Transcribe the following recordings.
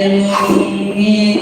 Amin.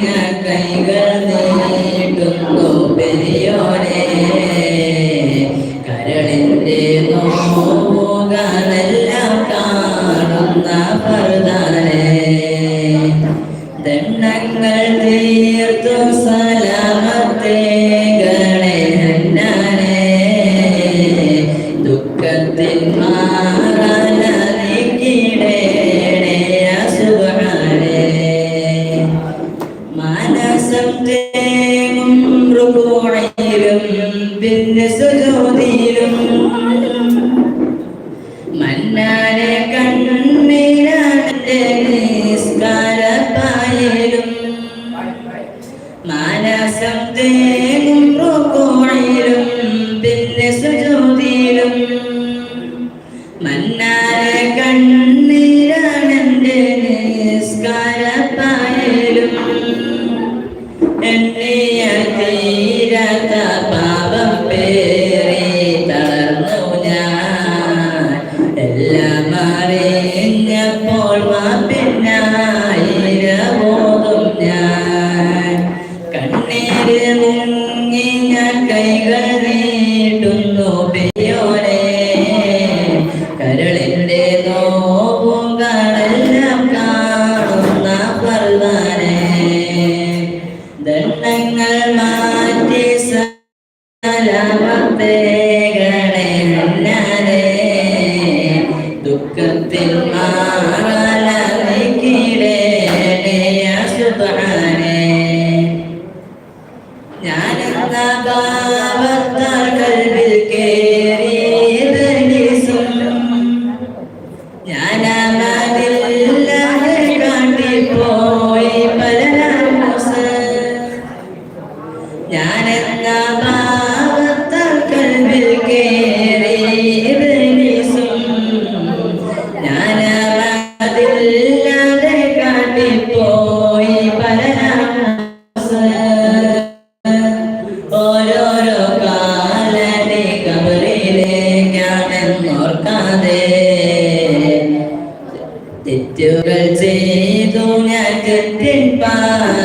dinpa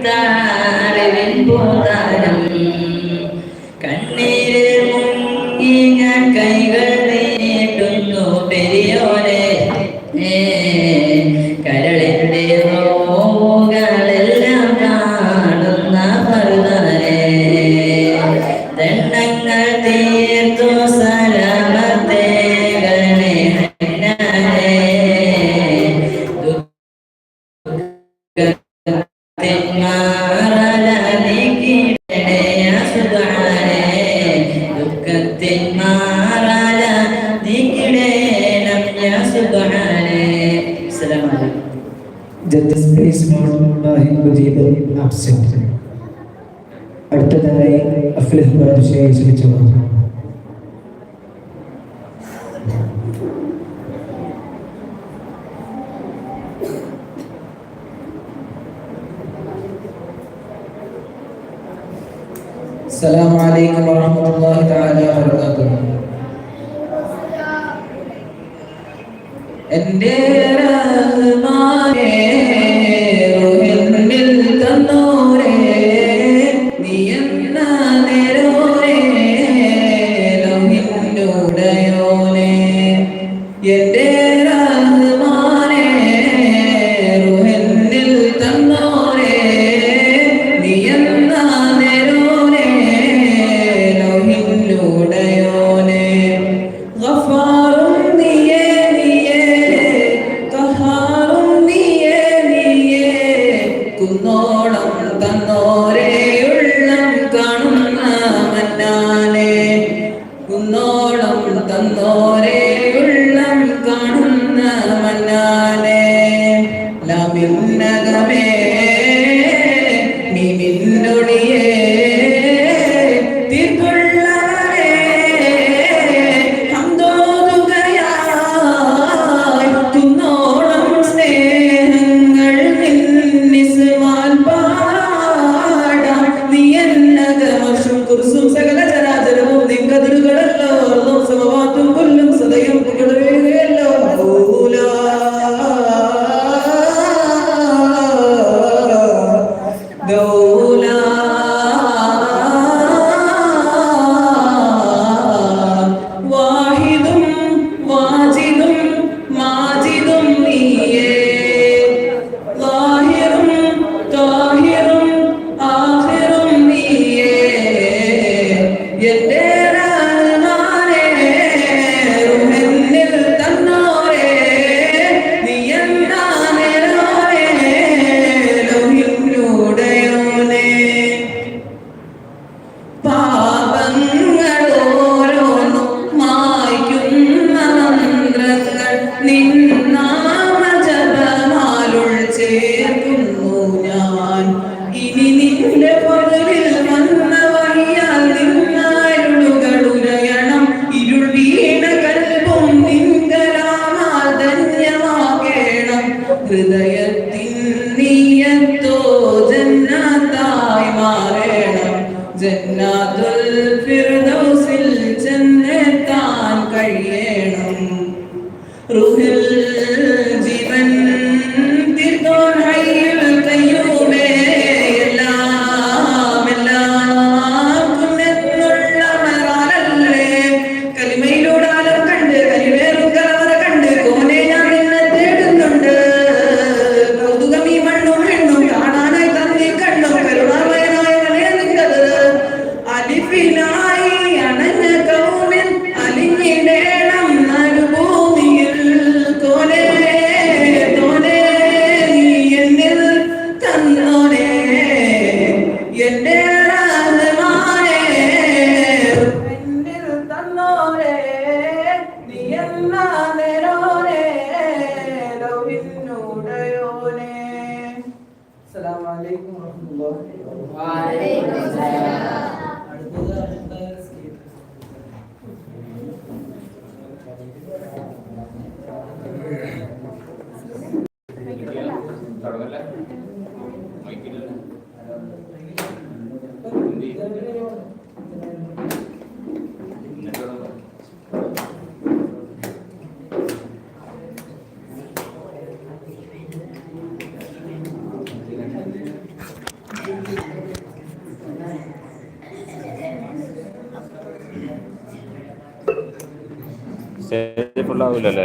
verdade. Judgement is not Mujeeb absent അടുത്തതായി അഫ്ലഹ് ബാദുഷയെ ക്ഷണിച്ചു السلام عليكم ورحمة الله تعالى وبركاته. എന്റെ Gaula. എണ്ണാനേരോനെ ലോവിന്നുടയോനെ അസ്സലാമു അലൈക്കും വറഹ്മത്തുള്ളാഹി വബറകാതുഹു വഅലൈക്കും അസ്സലാം. സ്റ്റേജ് ഫുള്ളാവില്ലല്ലേ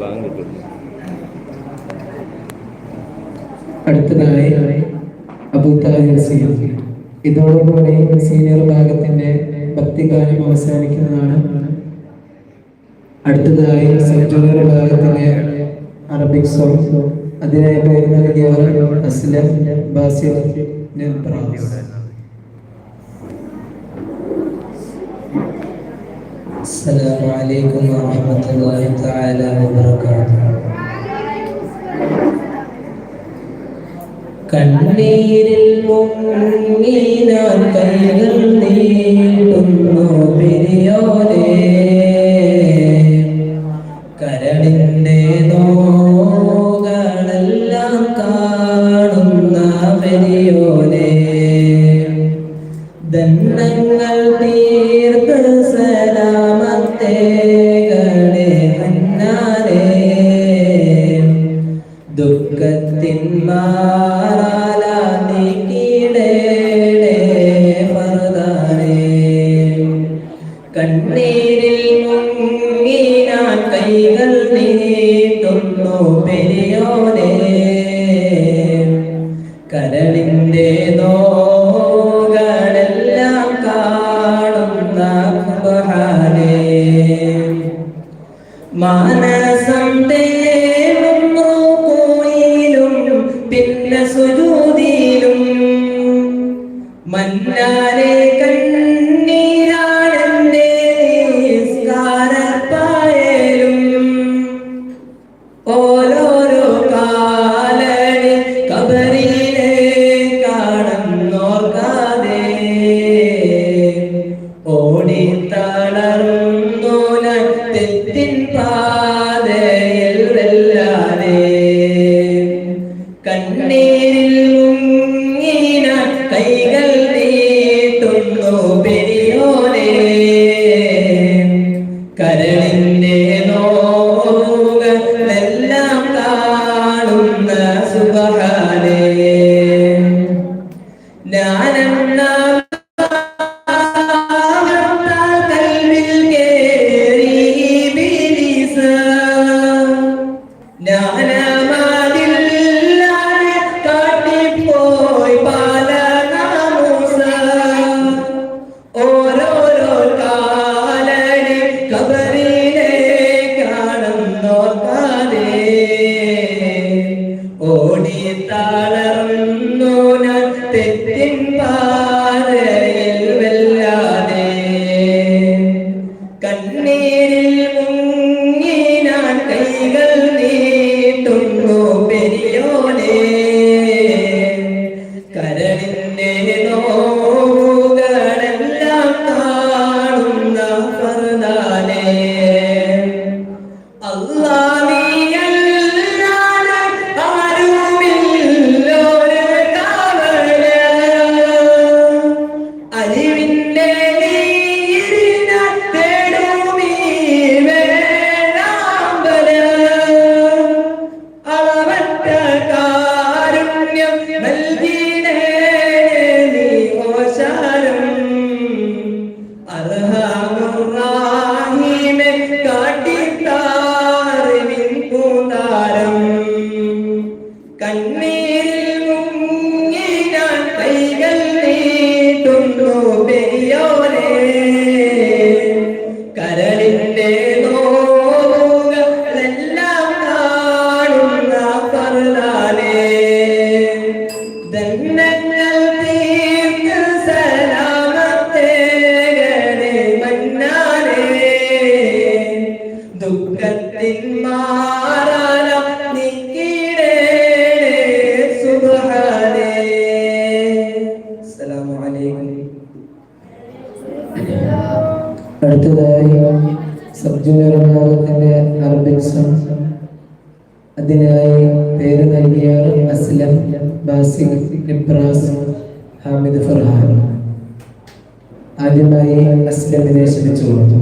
ഭാഗം കിട്ടും അടുത്തതായി അബൂത്തലി ഇതോടുകൂടി സീനിയർ ഭാഗത്തിന്റെ ഭക്തികാര്യം അവസാനിക്കുന്നതാണ്. അടുത്തതായി സെഞ്ചുറിയർ ഭാഗത്തിന്റെ അറബിക് സോങ് അതിനായി പേര് നൽകിയവർ അസ്ലം ബാസിർ പ്രാസ് السلام عليكم ورحمة الله تعالى وبركاته കണ്ണീരിൽ മുന്നീനാൻ കൈകൾ നീട്ടുന്നു പെരിയോരേ കണ്ണീരിൽ മുങ്ങിന കൈകൾ നീട്ടുന്നു പെരിയോനെ. കരളിന്റെ അടുത്തതായി സബ് ജൂനിയർ വിഭാഗത്തിന്റെ അതിനായി പേര് നൽകിയ അസ്ലം ബാസിഖ് ഇബ്രാസ് ഹാമിദ് ഫർഹാൻ. ആദ്യമായി അസ്ലമിനെ ക്ഷണിച്ചു കൊടുത്തു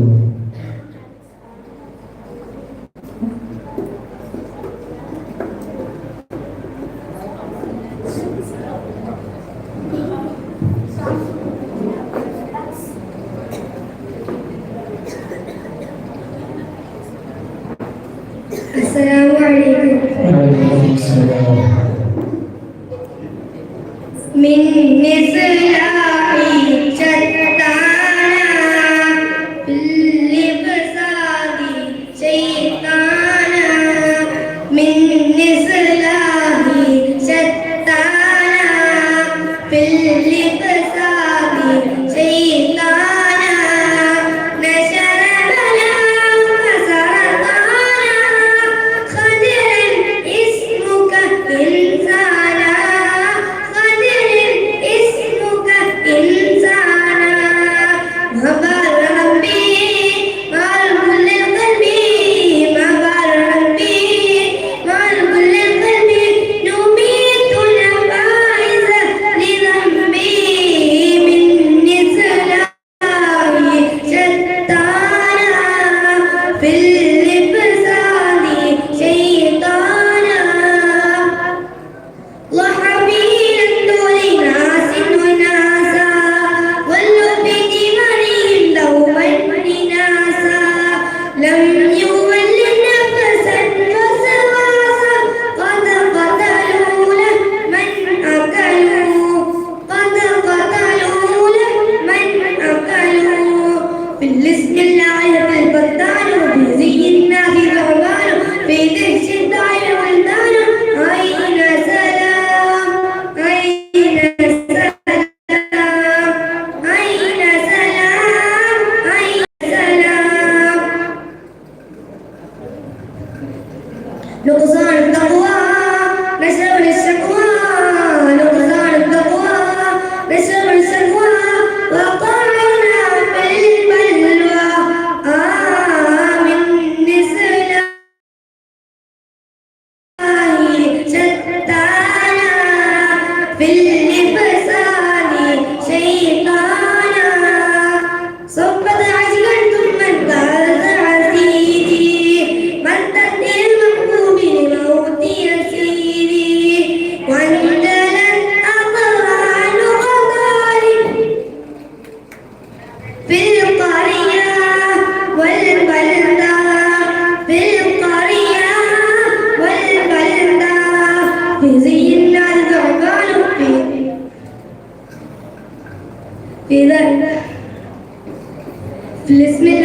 من مثل listening